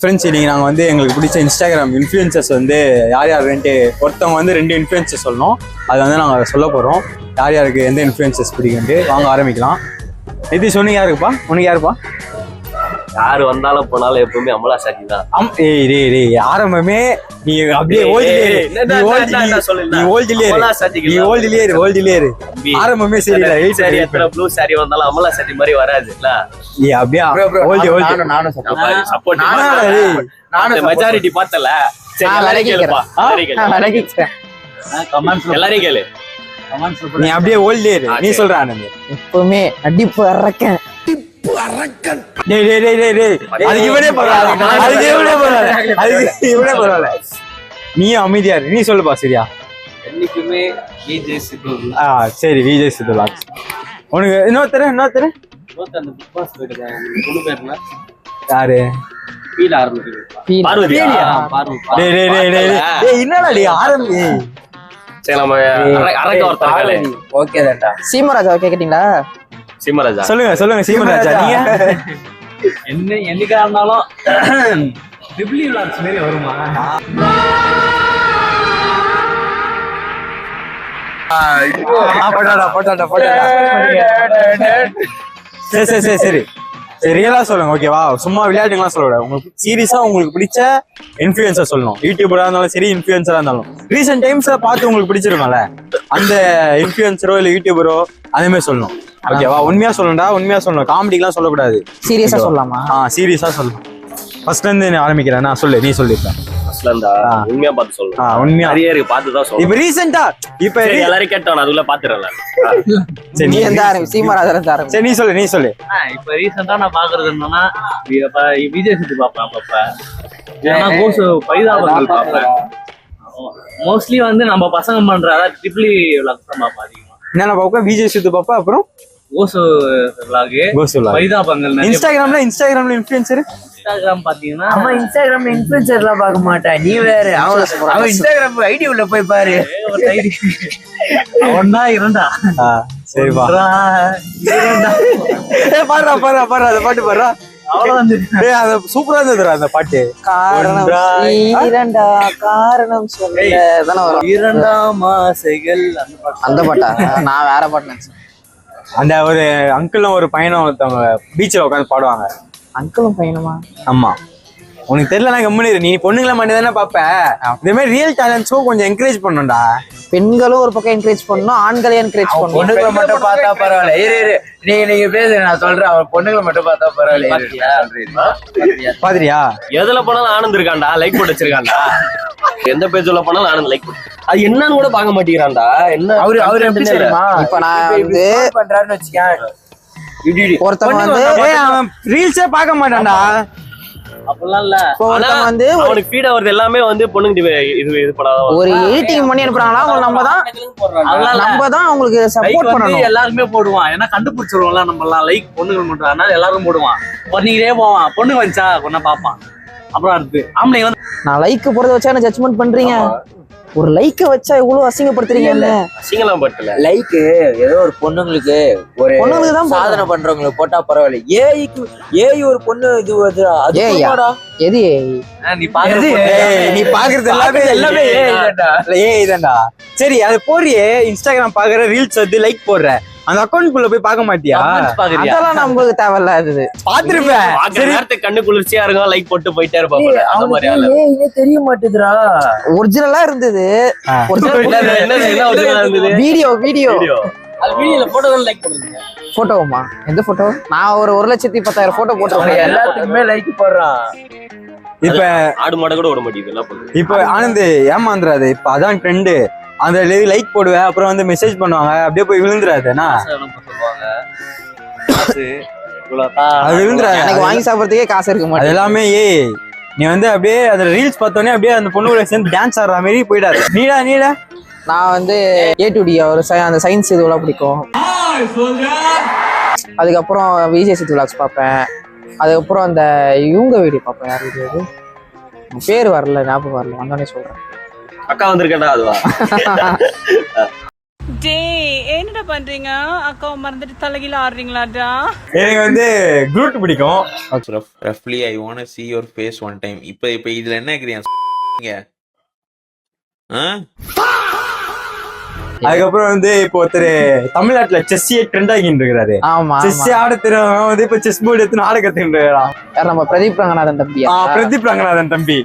Friends இன்றைக்கி நாங்கள் வந்து எங்களுக்கு பிடிச்ச இன்ஸ்டாகிராம் இன்ஃப்ளூயன்சர்ஸ் வந்து யார் யார் ரெண்டு ஒருத்தவங்க வந்து ரெண்டு இன்ஃப்ளூயன்சஸ் சொல்லணும். அது வந்து நாங்கள் சொல்ல போகிறோம் யார் யாருக்கு எந்த இன்ஃப்ளூயன்சஸ் பிடிக்குன்ட்டு வாங்க ஆரம்பிக்கலாம். நிதிஷ் உனக்கு யாருக்குப்பா? உனக்கு யாருப்பா? யாரு வந்தாலும் போனாலும் எப்பவுமே அமலா சாக்கி தான் ஆரம்பமே நீ அப்படியே நீ? நீ நீ ஆரம்பமே சரி சரி ப்ளூ சாரி வந்தாலும் அமலா சாரி மாதிரி வராது இல்ல? ஏ அப்படியே? ஓல்டி ஓல்டி. சப்போர்ட் நானும். நானும் மெஜாரிட்டி பார்த்தல? சரி எல்லாரையும் கேளு. கமெண்ட்ஸ் எல்லாரையும் கேளு. நீ அப்படியே ஆ, நீ. சொல்ற ஆனந்த் எப்பவுமே அடிப்பு இறக்கேன் டேய் டேய் டேய் டேய் டேய். அதுக்கு இவனே பரவாயில்ல அதுக்கு இவனே பரவாயில்ல அதுக்கு இவனே பரவாயில்ல நீ அமைதியா நீ சொல்லுப்பா சரியா? என்னைக்குமே விஜய் சித்து ஆ சரி விஜய் சித்துலாக்ஸ் உனக்கு இன்னொருத்தர் இன்னொருத்தர்? அந்த பிக் பாஸ் போயிட்டு குழு பேர்னா யாரு? ஃபீல் ஆரம்பிக்குது? பார்வதி. டேய் டேய் டேய் டேய் டேய். டேய் என்னடா டேய் ஆரம்பி. சரி நம்ம அரை- அரைக்க ஒருத்தர் கேளு ஓகே தான்டா. கேக்குறீங்களா சிம்மராஜா சொல்லுங்க சொல்லுங்க சீமராஜா. நீங்க? என்ன என்னைக்கா இருந்தாலும் ட்ரிபிளி விளாட்ஸ் மாரி வருமா? சரி சரி சரி சரி. சரி ரியலா சொல்லுங்க ஓகேவா சும்மா விளையாட்டுங்களாம் சொல்லக்கூடாது உங்களுக்கு சீரியஸா உங்களுக்கு பிடிச்ச இன்ஃபுளுசர் சொல்லணும். யூடியூபரா இருந்தாலும் சரி இன்ஃபுளுசரா இருந்தாலும். ரீசெண்ட் டைம்ஸ்ல பார்த்து உங்களுக்கு பிடிச்சிருக்கும்ல? அந்த இன்ஃபுளுசரோ இல்ல யூடியூபரோ அதே மாதிரி சொல்லணும். ஓகேவா உண்மையா சொல்லணும்டா உண்மையா சொல்லணும். காமெடிலாம் சொல்லக்கூடாது. சீரியஸா சொல்லலாமா? ஆ சீரியஸா சொல்லணும் ஃபர்ஸ்ட்ல இருந்து நான் ஆரம்பிக்கிறேன்? நான் சொல்லு நீ சொல்லிருப்பேன். உண்மையா பார்த்து சொல்லணும் உண்மையா. நிறைய இருக்கு பார்த்து தான் சொல்லணும். இப்ப ரீசெண்டா இப்ப எல்லாரையும் கேட்டோம் அதுக்குள்ள பாத்துறேன் சரி நீ எந்த ஆரம்பி சீமராஜா இருந்து ஆரம்பி. சரி நீ சொல்லு நீ சொல்லு. இப்ப ரீசெண்டா நான் பாக்குறது என்னன்னா விஜய் சுத்தி பாப்பேன் அப்பப்ப. ஏன்னா கோசு பைதாபங்கள் பாப்பேன் மோஸ்ட்லி வந்து நம்ம பசங்க பண்ற அதாவது ட்ரிபிளி விளாக்ஸ் தான் பாப்பேன் அதிகமா. என்னென்ன பாப்பா? விஜய் சித்து பாப்பா அப்புறம்? நிறைய இன்ஸ்டாகிராம்ல இன்ஸ்டாகிராம்ல இன்ஃபுளுசர் இன்ஸ்டாகிராம் பாத்தீங்கன்னா அவன் இன்ஸ்டாகிராம் இன்ஃபுளுசர்லாம் பார்க்க மாட்டான். நீ வேற. அவன் அவன் இன்ஸ்டாகிராம் ஐடி உள்ள போய் பாரு. ஒரு ஐடி ஒன்னா இரண்டா சரிப்பா. பாடுறா பாடுறா பாடுறா. அந்த பாட்டு பாடுறா. அவ்வளவு வந்து ஏய் அது சூப்பரா இருந்ததுடா அந்த பாட்டு. காரணம். இரண்டா காரணம் சொல்ல. இரண்டாம் ஆசைகள் அந்த பாட்டு. அந்த பாட்டா? நான் வேற பாட்டு நினைச்சேன். அந்த ஒரு அங்கிளும் ஒரு பையனும் ஒருத்தவங்க பீச்சில் உட்காந்து பாடுவாங்க. அங்கிளும் பையனுமா? ஆமா. உனக்கு தெரியலனா கம்முனு இரு. நீ பொண்ணுங்களை மட்டும் தானே பாப்ப. இதே மாதிரி ரியல் டேலண்ட்ஸும் கொஞ்சம் என்கரேஜ் பண்ணணும்டா. பெண்களும் ஒரு பக்கம் என்கரேஜ் பண்ணணும் ஆண்களையும் என்கரேஜ் பண்ணணும். பொண்ணுங்களை மட்டும் பார்த்தா பரவாயில்ல. இரு இரு. நீங்க நீங்க பேசு நான் சொல்றேன். அவன் பொண்ணுங்களை மட்டும் பார்த்தா பரவாயில்ல. பாத்திரியா எதுல போனாலும் ஆனந்த் இருக்கான்டா. லைக் போட்டு வச்சிருக்கான்டா. எந்த பேஜ்ல போனாலும் ஆனந்த் லைக் போட்டு. அது என்னன்னு கூட பார்க்க மாட்டேங்கிறான்டா. என்ன? அவரு அவரு எப்படி தெரியுமா? இப்ப நான் வந்து- பண்றாருன்னு வச்சுக்கேன். ஒருத்தவங்க வந்து ஏய் அவன் ரீல்ஸே பார்க்க மாட்டான்டா. அப்படிலாம் இல்ல. வந்து அவனுக்கு ஃபீட் எல்லாமே வந்து பொண்ணுங்க இது இது படாத ஒரு எடிட்டிங் பண்ணி அனுப்புறாங்களா அவங்க நம்ம தான் அதெல்லாம் இல்ல. நம்ம தான் அவங்களுக்கு சப்போர்ட் பண்ணணும். எல்லாருமே போடுவான். ஏன்னா கண்டுபிடிச்சிருவோம்ல நம்ம எல்லாம் லைக் பொண்ணுகள் மட்டும். அதனால எல்லாரும் போடுவான். பண்ணிக்கிட்டே போவான். பொண்ணு வந்துச்சா? கொண்டா பாப்பான் அப்புறம் அடுத்து. ஆம்பளை வந்து நான் லைக் போறத வச்சா என்ன ஜட்ஜ்மெண்ட் பண்றீங்க? ஒரு லைக்க வச்சா இவ்வளவு அசிங்கப்படுத்துறீங்க என்ன? அசிங்கலாம் பட்டல. லைக் ஏதோ ஒரு பொண்ணுங்களுக்கு ஒரு பொண்ணுங்களுக்கு தான் சாதனை பண்றவங்களுக்கு போட்டா பரவாயில்ல. ஏஐக்கு ஏஐ ஒரு பொண்ணு இது அது. போடுவாடா. எது நீ பாக்குறது ஏய் நீ பாக்குறது எல்லாமே எல்லாமே ஏஐ தான்டா. சரி அது போறியே இன்ஸ்டாகிராம் பாக்குற ரீல்ஸ் வந்து லைக் போடுற. அந்த அக்கௌண்ட் குள்ள போய் பார்க்க மாட்டியா? அதெல்லாம் நமக்கு தேவையில்லாதது. பாத்துருப்பேன் பாக்குற சரி. நேரத்துக்கு கண்ணு குளிர்ச்சியா இருக்கும் லைக் போட்டு போயிட்டே இருப்பாங்க அந்த மாதிரி ஏஐ தெரிய மாட்டேதுடா. ஒரிஜினலா இருந்தது? Video video Video. அது வீடியோல போட்டோ லைக் பண்ணுங்க போட்டோவுமா எந்த போட்டோ நான் ஒரு ஒரு லட்சத்தி பத்தாயிரம் போட்டோ போட்டிருக்கேன். எல்லாத்துக்குமே லைக் போடுறான். இப்ப ஆடு மாடு கூட விட மாட்டேங்குது இப்ப ஆனந்த் ஏமாந்துறாது. இப்ப அதான் ட்ரெண்டு அந்த லைக் போடுவேன் அப்புறம் வந்து மெசேஜ் பண்ணுவாங்க. அப்படியே போய் இவ்வளவுதான் அது விழுந்துறாது எனக்கு வாங்கி சாப்பிடறதுக்கே காசு இருக்க மாட்டேன் எல்லாமே ஏய் நீ வந்து அப்படியே அந்த ரீல்ஸ் பார்த்தோன்னே அப்படியே அந்த பொண்ணு கூட சேர்ந்து டான்ஸ் ஆடுற மாதிரி போயிடாது. நீடா நீடா. நான் வந்து ஏ டு டி ஒரு அந்த சயின்ஸ் இதுவெல்லாம் பிடிக்கும்? அதுக்கப்புறம் விஜய் சித்து விளாக்ஸ் பார்ப்பேன். அதுக்கப்புறம் அந்த இவங்க வீடியோ பார்ப்பேன். யார் வீடியோ பேர் வரல ஞாபகம் வரல. வந்தோடனே சொல்றேன். அக்கா வந்திருக்கேன்டா அதுவா? டேய் என்னடா பண்றீங்க? அக்காவை மறந்துட்டு தலைகீழ ஆடுறீங்களாடா? எனக்கு வந்து குரூட் பிடிக்கும். ரஃப்லி I want see your face one time இப்போ இப்போ இதுல என்ன இருக்கிறீங்க ஆ? அதுக்கப்புறம் வந்து இப்போ ஒருத்தர் தமிழ்நாட்டுல செஸ்ஸியே ட்ரெண்ட் ஆகிட்டு இருக்கிறாரு ஆமா செஸ் ஆட தெரியும் வந்து இப்ப செஸ் போர்டு எடுத்து ஆட இருக்கிறான் நம்ம பிரதீப் ரங்கநாதன் தம்பியா ஆ, பிரதீப் ரங்கநாதன் தம்பி.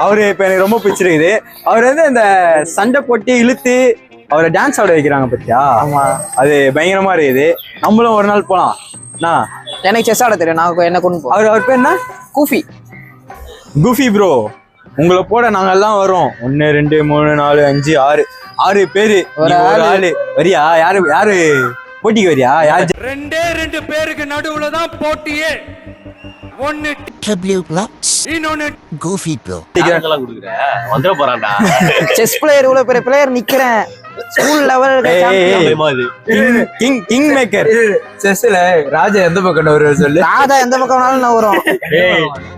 அவரு இப்ப எனக்கு ரொம்ப பிடிச்சிருக்குது. அவர் வந்து அந்த சண்டை போட்டு இழுத்து அவரை டான்ஸ் ஆட வைக்கிறாங்க பத்தியா? ஆமா. அது பயங்கரமா இருக்குது. நம்மளும் ஒரு நாள் போலாம். எனக்கு செஸ் ஆட தெரியும். நான் என்ன கொண்டு போ. அவர் அவர் பேர் என்ன? கூஃபி. குஃபி ப்ரோ உங்களை போட நாங்க எல்லாம் வரோம் ஒன்னு ரெண்டு மூணு நாலு அஞ்சு ஆறு. ஆறு பேரு. ஒரு நீ ஒரு ஆளு. ஆளு. வரியா? யாரு யாரு? போட்டிக்கு வரியா? யார் ரெண்டே ரெண்டு பேருக்கு நடுவுல தான் போட்டியே. ஒன்னு W blocks, இன்னொன்னு goofy bro. இதெல்லாம் கொடுக்குற வந்துட போறான்டா செஸ் பிளேயர் இவ்வளவு பெரிய பிளேயர் நிக்கிறேன் school level king king maker செஸ்ல ராஜா எந்த பக்கம் வருவார் சொல்லு ராஜா எந்த பக்கம் வேணாலும் நவரும்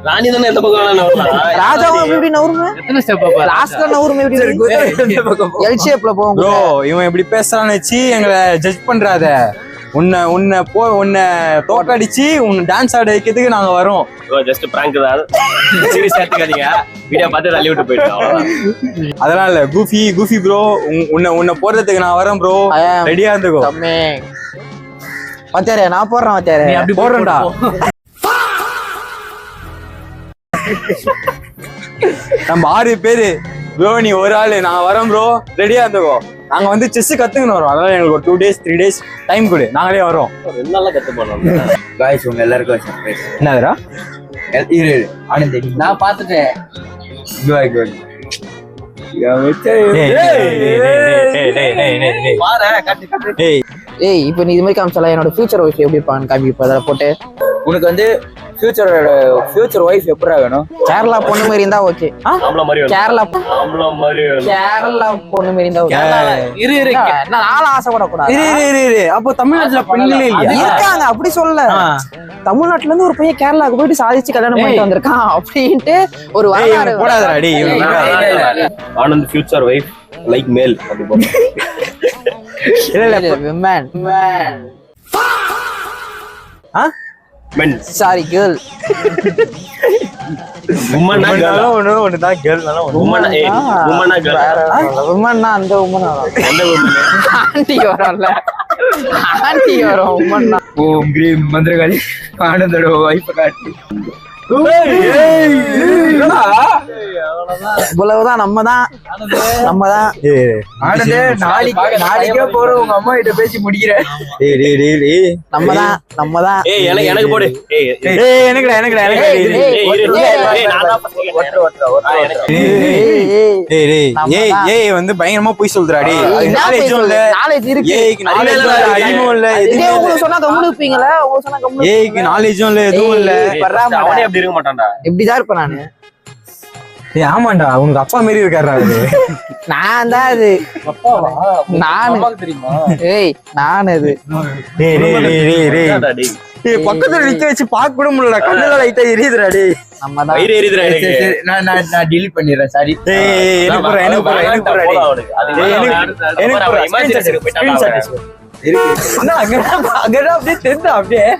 ராணி தானே எந்த பக்கம் வேணாலும் வரலாம். ராஜாவும் எப்படி எப்படி நவருமே எத்தனை ஸ்டெப் லாஸ்ட்ல நவருமே எப்படி எந்த பக்கம் எல் ஷேப்ல போகும் ப்ரோ இவன் இப்படி பேசுறான்னு வச்சு எங்களை ஜட்ஜ் பண்றாத உன்னை உன்னை போ உன்னை தோக்கடிச்சு உன்னை டான்ஸ் ஆட வைக்கிறதுக்கு நாங்க வரோம். ஜஸ்ட் பிராங்க் தான். சீரியஸ் எடுத்துக்காதீங்க. வீடியோ பார்த்து தள்ளி விட்டு போயிட்டோம். அதெல்லாம் இல்ல. கூஃபி கூஃபி ப்ரோ உன்னை உன்னை போடுறதுக்கு நான் வரேன் ப்ரோ ரெடியா இருந்துக்கோ. தம்பி வத்தியாரே நான் போடுறேன் வத்தியாரே நீ அப்படி போடுறேன்டா. நம்ம ஆறு பேரு ப்ரோ நீ ஒரு ஆளு. நான் வரேன் ப்ரோ ரெடியா இருந்துக்கோ. நாங்க வந்து செஸ் கத்துக்கணும் வரோம். அதனால எங்களுக்கு ஒரு two days three days time கொடு. நாங்களே வரோம். ரெண்டு நாள்ல கத்து போனோம் காய்ஸ் உங்க எல்லாருக்கும் சர்ப்ரைஸ் என்னதுடா? இரு. ஆனந்த் நான் பார்த்துட்டேன். பாரு கட்டு கட்டு. ஏய் இப்போ நீ இது மாதிரி காமிச்சல என்னோட ஃபியூச்சர் ஒய்ஃப் எப்படி இருப்பான்னு காமி இப்போ அதில் போட்டு. உனக்கு வந்து ஃபியூச்சரோட ஃபியூச்சர் ஒய்ஃப் எப்படா வேணும்? கேரளா பொண்ணு மாதிரி இருந்தா ஓகே. கேரளா. கேரளா பொண்ணு மாதிரி இருந்தா ஓகே இரு இரு நான் நானும் ஆசைப்படக்கூடாது? இரு இரு இரு இரு. அப்போ தமிழ்நாட்டுல பெண்களே இல்லையா? இருக்காங்க அப்படி சொல்ல. தமிழ்நாட்டுல இருந்து ஒரு பையன் கேரளாக்கு போயிட்டு சாதிச்சு கல்யாணம் பண்ணிட்டு வந்திருக்கான் அப்படின்ட்டு ஒரு. Anand future wife like male அப்படி சாரி கேர்ள் ஒண்ணுதான் கேர்ள் விமன்னா அந்த உமன்? ஆண்டி வரும்ல. ஆண்டி வரும் உமன்னா ஓம் கிரீம் மந்திரகாளி ஆனந்தோட ஒய்ஃப் காட்டி. இவ்வளவுதான் நம்ம தான் நம்ம தான் நாளைக்கு நாளைக்கே போற உங்க அம்மா கிட்ட பேசி முடிக்கிறேன் டேய், டேய், டேய், டேய். நம்ம தான் நம்ம தான் ஏய் எனக்கு போடு ஏய், வந்து பயங்கரமா போய் சொல்றா டேய் ஏய், அது என்ன knowledge போய் உம் இல்ல எதுவுமே இல்ல. ஏய்க்கு நாலேஜும் இல்ல எதுவும் இல்ல இருக்க மாட்டான்டா. இப்படிதான் இருப்பேன் நானு? ஏய் ஆமாண்டா உனக்கு அப்பா மாரி இருக்காரு அவரு. நான் தான் அது நானு. தெரியுமா? ஏய் நான் அது. டேய் டேய் டேய் டேய் டேய் என்னடா டேய்? டேய் பக்கத்துல நிக்க வச்சு பார்க்க கூட முடியல கண்ணுல லைட்டா எரியுதுடா டேய். நம்ம தான் வயிறு எரியுதுடா சரி, எனக்கு. சரி, நான் நான் நான் delete பண்ணிடுறேன். சாரி டேய் ஏய், எனக்கு போறா எனக்கு போறா எனக்கு போறா டேய். எனக்கு எனக்கு போறா இமேஜினேஷனுக்கு போயிட்டான் அப்படியே தெரிஞ்சா அப்படியே.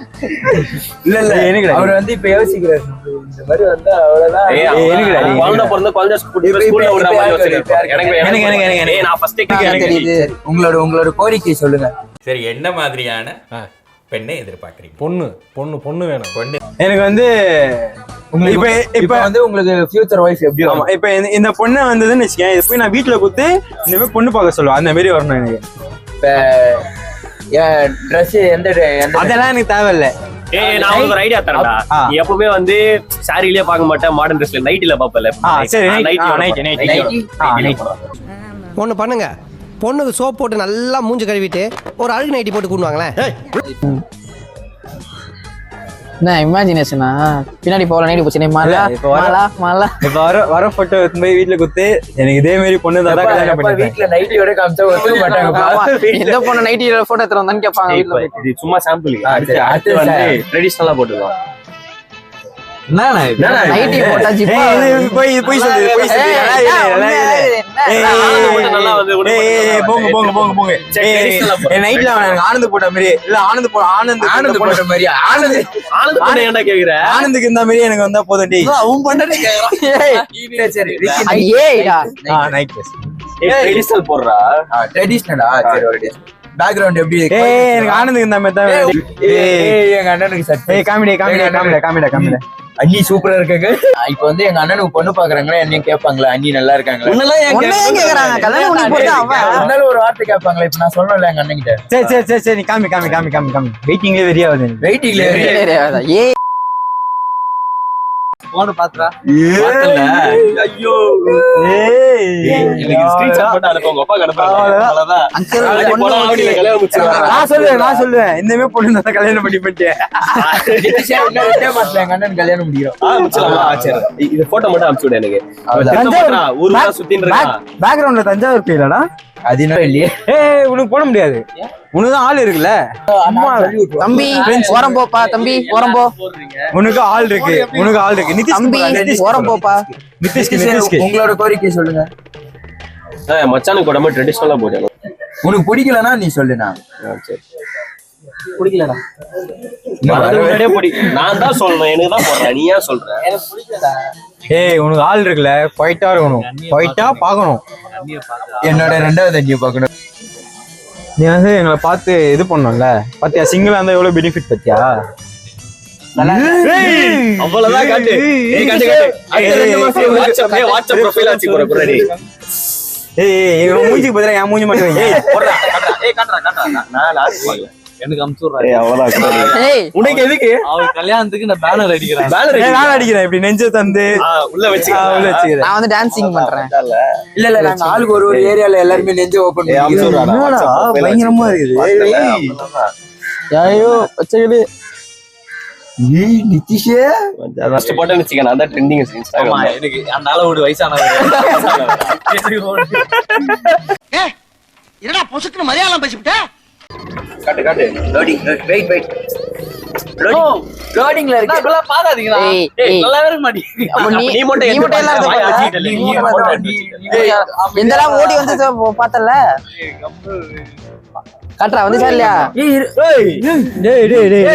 இல்ல இல்ல. ஏய், எனக்குடா. அவர் வந்து இப்ப யோசிக்கிறாரு. இந்த மாதிரி வந்தா அவ்வளவுதான். குழந்தை பிறந்து குழந்தை ஸ்கூல்ல. எனக்கு எனக்கு, எனக்கு, எனக்கு, எனக்கு. நான் எனக்கு எனக்கு தெரியுது. உங்களோட உங்களோட கோரிக்கை சொல்லுங்க. சரி என்ன மாதிரியான பெண்ணை எதிர்பார்க்குறீங்க? பொண்ணு பொண்ணு பொண்ணு வேணும். பொண்ணு. எனக்கு வந்து இப்ப இப்ப வந்து உங்களுக்கு ஃபியூச்சர் ஒய்ஃப் எப்படி ஆமா? இப்ப இந்த- பொண்ணு வந்ததுன்னு வச்சுக்கேன் போய் நான் வீட்டுல குத்து இந்த மாதிரி பொண்ணு பார்க்க சொல்லுவேன். அந்த மாதிரி வரணும் எனக்கு. இப்ப ட்ரெஸ் எந்த அதெல்லாம் எனக்கு தேவையில்ல. ஏய் நான் உங்களுக்கு ஒரு ஐடியா தரேன்டா. எப்பவுமே வந்து சாரிலேயே பார்க்க மாட்டேன் மாடர்ன் ட்ரெஸ்ல நைட்டில பாப்பல சரி. ஆ, night. ஒன்று பண்ணுங்க. பொண்ணுக்கு சோப் போட்டு நல்லா மூஞ்சி கழுவிட்டு ஒரு அழுகு நைட்டி போட்டு கூடுவாங்களேன் என்ன இமேஜினேஷனா பின்னாடி போகல நீடி போச்சு. மலா மலா மலா இப்ப வர வர போட்டோ எடுத்து போய் வீட்டுல குத்து எனக்கு இதே மாதிரி பொண்ணு தான் கல்யாணம் பண்ணிப்பேன். வீட்ல நைட்டியோட காமிச்சா ஒத்துக்க மாட்டாங்கப்பா ஆமா, எந்த பொண்ணு நைட்டி போட்டோ எடுத்து வந்தான்னு கேட்பாங்க வீட்டுல சும்மா சாம்பிள் அடுத்து வந்து. ட்ரெடிஷனலா போட்டுக்கலாம். நைட்ல ஆனந்த் போட்ட மாதிரி இல்ல ஆனந்த் போ ஆனந்த் ஆனந்த் போட்ட மாதிரியா? ஆனந்த் கேக்குற? ஆனந்துக்கு இந்த மாதிரி எனக்கு வந்தா போதும் டி அவன் கேக்குறான் சரி நைட் ட்ரெடிஷனல் போடுறா. ட்ரெடிஷ்னலா சரி ஒரு பேக்ரவுண்ட் எப்படி? இருக்கு? ஏய் எனக்கு ஆனந்துக்கு இந்த மாதிரி தான். ஏய், எங்க அண்ணனுக்கு சட்டை ஏய் comedy comedy comedy comedy comedy. அண்ணி சூப்பரா இருக்காங்க. இப்ப வந்து எங்க அண்ணனுக்கு பொண்ணு பாக்குறாங்களா? என்னையும் கேட்பாங்களா? அண்ணி நல்லா இருக்காங்களா? உன்னெல்லாம் ஏன் உன்னை ஏன் கேக்குறாங்க. கல்யாணம் பண்ணி போட்டு அவன். அதனால ஒரு வார்த்தை கேட்பாங்களா? இப்ப நான் சொல்லல எங்க அண்ணன் கிட்ட சரி சரி சரி சரி நீ காமி காமி காமி காமி காமி. வெயிட்டிங்லேயே வெறியா வருது எனக்கு. வெயிட்டிங்ல ஏய். போன பாத்துறா. ஐயோ. நான் சொல்லுவேன் நான் சொல்லுவேன். இந்த மாதிரி பொண்ணு நான் கல்யாணம் பண்ணி பண்ணிட்டேன். அண்ணன் கல்யாணம் சரி. இ- இது போட்டோ மட்டும் அனுப்பிச்சு விடு எனக்கு. சுத்தின்னு இருக்கான். பேக்ரவுண்ட்ல தஞ்சாவூர் போயிடலடா? அது என்ன இல்லையே? ஏய் உனக்கு போட முடியாது. உனக்கு தான் ஆள் இருக்குல்ல? தம்பி ஓரம் போப்பா தம்பி போ. உனக்கு ஆள் இருக்கு உனக்கு ஆள் இருக்கு. நிதிஷ் தம்பி ஓரம் போப்பா. நிதிஷ்க்கு உங்களோட கோரிக்கை சொல்லுங்க. ஏய், மச்சானுக்கு உடம்பு ட்ரெடிஷனலா போடணும் உனக்கு பிடிக்கலன்னா நீ பிடிக்கலடா முன்னாடியே போடி நான் தான் சொல்லணும் எனக்கு தான் போடுறேன். நீ ஏன் சொல்ற? ஏய் உனக்கு ஆள் இருக்குல்ல குவைட்டா இருக்கணும். குவைட்டா பார்க்கணும். என்னோட ரெண்டாவது அண்ணியை பார்க்கணும். நீ வந்து எங்களை பார்த்து இது பண்ணோம்ல. பாத்தியா சிங்கிளா இருந்தா எவ்வளவு பெனிஃபிட் பத்தியா? அவ்வளவுதான் காட்டு. ஏய் வாட்ஸ்அப் ப்ரொஃபைல் போற குறடி ஏய் மூஞ்சிக்கு பதிலா என் மூஞ்சி மட்டும். ஏய் ஏய் நான் லாஸ்ட் எனக்கு அமுச்சுடுறா ஏய் அவ்வளவுதான் ஏய் உனக்கு எதுக்கு? அவர் கல்யாணத்துக்கு நான் பேனர் அடிக்கிறேன். பேனர் நான் அடிக்கிறேன். இப்படி நெஞ்ச தந்து. உள்ள வச்சு உள்ள வச்சுக்கிறேன். நான் வந்து டான்சிங் பண்றேன். இல்ல இல்ல நாங்க ஆளுக்கு ஒரு ஒரு ஏரியால எல்லாருமே நெஞ்சு ஓபன் profile பயங்கரமா இருக்குது. ஐயோ பச்சைகளே ஏய் நிதிஷே ஃபர்ஸ்ட் போட்டேன்னு ட்ரெண்டிங் ஆமா இன்ஸ்டாகிராம் எனக்கு அந்த அளவு வயசானவர். என்னடா பொசுக்குன்னு மலையாளம் பேசிவிட்ட? காட்டு காட்டு. லோடிங் வெயிட் வெயிட் லோடிங்ல இருக்கு. பாக்காதீங்களா. நல்லா இருக்க நீ மட்டும் நீ மட்டும் எல்லாம். எந்தெல்லாம் ஓடி வந்து பார்த்தல காட்டுறா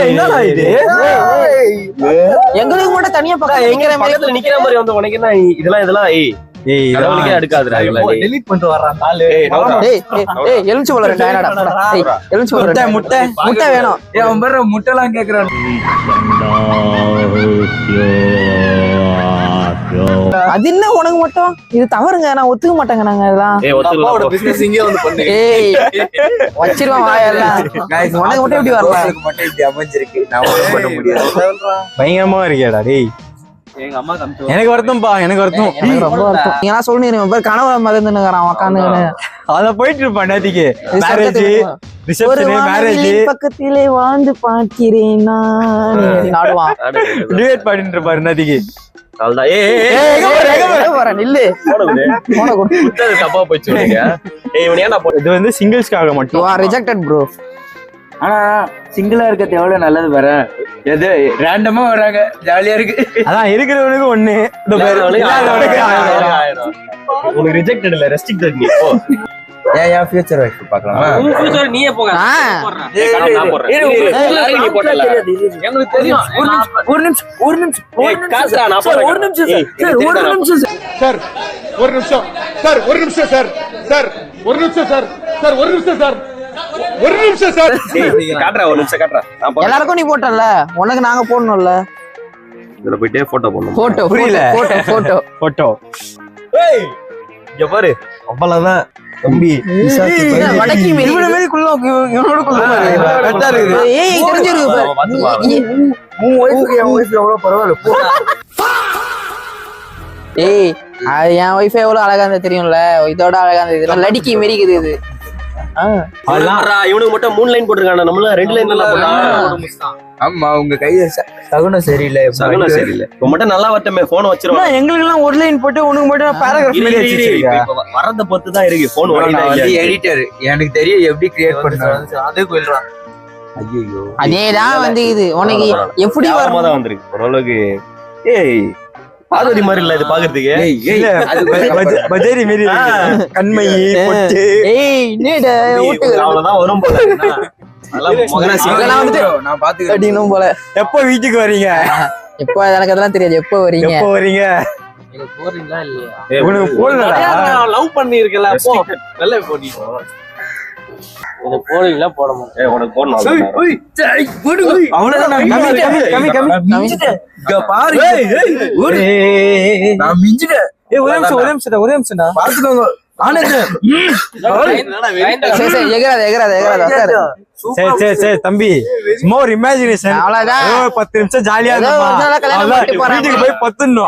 என்னடா இது? எங்களுக்கு மட்டும் தனியா பக்கம் எங்க நிக்கிற மாதிரி பக்கத்துல நிக்கிற மாதிரி வந்து உனக்கு என்ன இதெல்லாம் இதெல்லாம் ஏய் ஏய். டெலிட் பண்ணிட்டு வர்றான் எலுமிச்சு போல ரெண்டு ஏய் எலுமிச்சு முட்டை முட்டை. முட்டை வேணும். ஏய் அவன் பாரு முட்டைலாம் கேக்குறான். அது என்ன உனக்கு மட்டும்? இது தவறுங்க நான் ஒத்துக்க மாட்டேங்க நாங்க இதெல்லாம். ஏய், வாயெல்லாம். உனக்கு மட்டும் எப்படி வரல உங்களுக்கு மட்டும் இப்படி அமைஞ்சிருக்கு. நான் ஒண்ணும் பண்ண முடியாது பயங்கரமா இருக்கியாடா டேய். எனக்கு வருத்தம்பா எனக்கு வருத்தம். எனக்கு ரொம்ப வருத்தம். நீங்க எல்லாம் சொல்லுங்க பேர் கனவுல மகந்துனுங்கிறான் உக்காந்துன்னு அத போயிட்டு இருப்பான் நேத்திக்கு மேரேஜ் ரிசப்ஷன் மேரேஜ் பக்கத்திலே வாழ்ந்து பார்க்கிறேன் நான். நாடுவான். டிவேட் பண்ணிட்டு இருப்பாரு நேத்திக்கு. இது வந்து சிங்கிள்ஸ்க்காக மட்டும். ரிஜெக்டட் ப்ரோ ஆனா சிங்கிளா இருக்கிறது எவ்வளவு நல்லது வர எது ரேண்டமா வராங்க ஜாலியா இருக்கு. அதான் இருக்கிறவனுக்கு ஒண்ணு. உனக்கு ரிஜெக்டட் இல்ல ரெஸ்ட்ரிக்டட் நீ போ ஏன் என் ஃபியூச்சர் வைஃப் பார்க்கலாமா? உன் நீயே. எங்களுக்கு தெரியும். ஒரு நிமிஷம் ஒரு நிமிஷம் ஒரு நிமிஷம் போடுறேன். ஒரு நிமிஷம் சார் ஒரு? நிமிஷம் சார் சார் ஒரு நிமிஷம் சார். ஒரு நிமிஷம் சார் சார் ஒரு நிமிஷம் சார் சார் ஒரு நிமிஷம் சார் ஒரு நிமிஷம் சார். காட்டுறா, ஒரு நிமிஷம் காட்டுறா. எல்லாருக்கும் நீ போட்டல உனக்கு நாங்க போடணும்ல? இதுல போயிட்டே photo போடணும். போட்டோ புரியல. போட்டோ போட்டோ போட்டோ ஏய், இங்க பாரு. அவ்வளவுதான் தம்பி. வடக்கி இவன மாதிரி குள்ள இவனோட குள்ள கரெக்டா இருக்குது. ஏய் தெரிஞ்சிருக்கு பாரு. உன் என் ஒய்ஃப் எவ்வளவு பரவாயில்ல? ஏய் அது என் ஒய்ஃபை எவ்வளவு அழகா இருந்தா தெரியும்ல? இதோட அழகா இருந்தது. லடிக்கி மெரிக்குது இது. இவனுக்கு மட்டும் மூணு லைன் போட்டிருக்காங்க நம்மள ரெண்டு லைன் எல்லாம் போட்டா ஆமா உங்க கைய சகுனம் சரியில்லை. சகுனம் சரியில்லை. இப்ப மட்டும் நல்லா வரட்டுமே போன் வச்சிருவான் எங்களுக்கு எல்லாம் ஒரு லைன் போட்டு உனக்கு மட்டும் பேராகிராஃப் வரத பொறுத்து தான் இருக்கு. போன் எடிட்டர் எனக்கு தெரியும் எப்படி கிரியேட் அதே ஐயோ அதேதான் வந்து இது. உனக்கு எப்படி வரும்? தான் வந்திருக்கு. ஓரளவுக்கு ஏய் பார்வதி மாதிரி இல்ல இது பாக்குறதுக்கு பஜேரி மாரி இருக்கு. கண்மை பொட்டு. அவ்வளவுதான் வரும் போல. நான் பாத்துக்கிறேன் அப்படின்னும் போல. எப்போ வீட்டுக்கு வரீங்க? எப்போ எனக்கு அதெல்லாம் தெரியாது. எப்போ வரீங்க? எப்போ வரீங்க? போறீங்களா இல்லையா? ஏய், உனக்கு போடலடா லவ் பண்ணி இருக்கல போ. நல்ல போடி இது போடுவீங்களா போட மாட்டேன் உனக்கு போடணும் அவ்வளவுதான் பாரு. நான் மிஞ்சிட்டேன் ஒரே நிமிஷம் ஒரே ஒரே நிமிஷம்டா பாத்துக்கோங்க தம்பி ஒரு இமேஜினேஷன் அவ்வளவுதான். பத்து நிமிஷம் ஜாலியா. வீட்டுக்கு போய் டுமுகு